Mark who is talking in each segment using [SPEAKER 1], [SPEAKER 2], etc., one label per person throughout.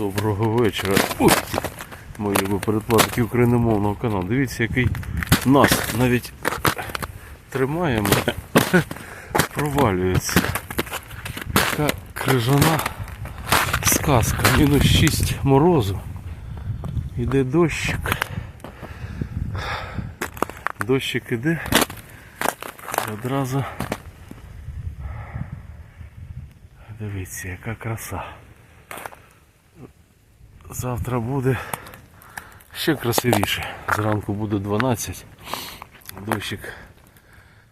[SPEAKER 1] Доброго вечора. Ой, мої передплатники україномовного каналу. Дивіться, який нас навіть тримаємо, провалюється. Така крижана сказка. Мінус 6 морозу. Іде дощик. Дощик іде. Одразу. Дивіться, яка краса. Завтра буде ще красивіше. Зранку буде 12. Дощик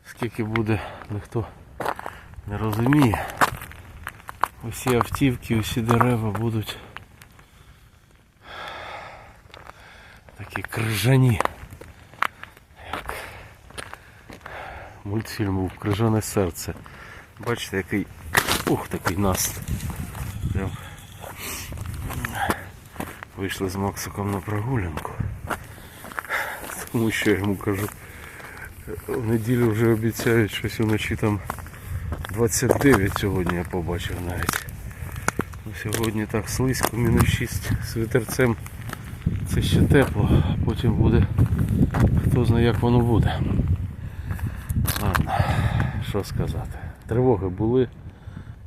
[SPEAKER 1] скільки буде, ніхто не розуміє. Усі автівки, усі дерева будуть такі крижані. Як мультфільм був Крижане серце. Бачите, який ух такий нас. Вийшли з Максиком на прогулянку. Тому що я йому кажу, в неділю вже обіцяють щось уночі там 29 сьогодні я побачив навіть. Ну, Сьогодні так слизько, мінус 6 з вітерцем. Це ще тепло, а потім буде. Хто знає як воно буде. Ладно, що сказати. Тривоги були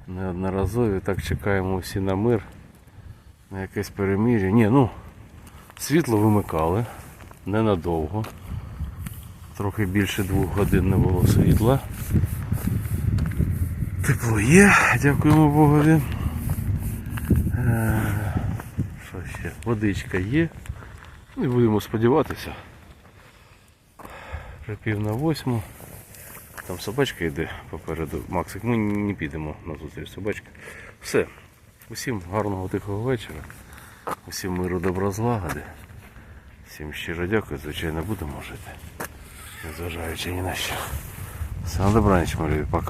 [SPEAKER 1] неодноразові, так чекаємо всі на мир на якесь перемір'я. Ні, ну, світло вимикали ненадовго. Трохи більше двох годин не було світла. Тепло є, дякуємо Богові. Е, Що ще? Водичка є. Ну і будемо сподіватися. Вже пів на восьму. Там собачка йде попереду. Максик, ми не підемо на зустріч собачки. Все. Усім гарного тихого вечора. Усім миру добра злагоди. Всім щиро дякую, звичайно, будемо жити. Незважаючи ні на що. Всього добра ніч, малюю, пока.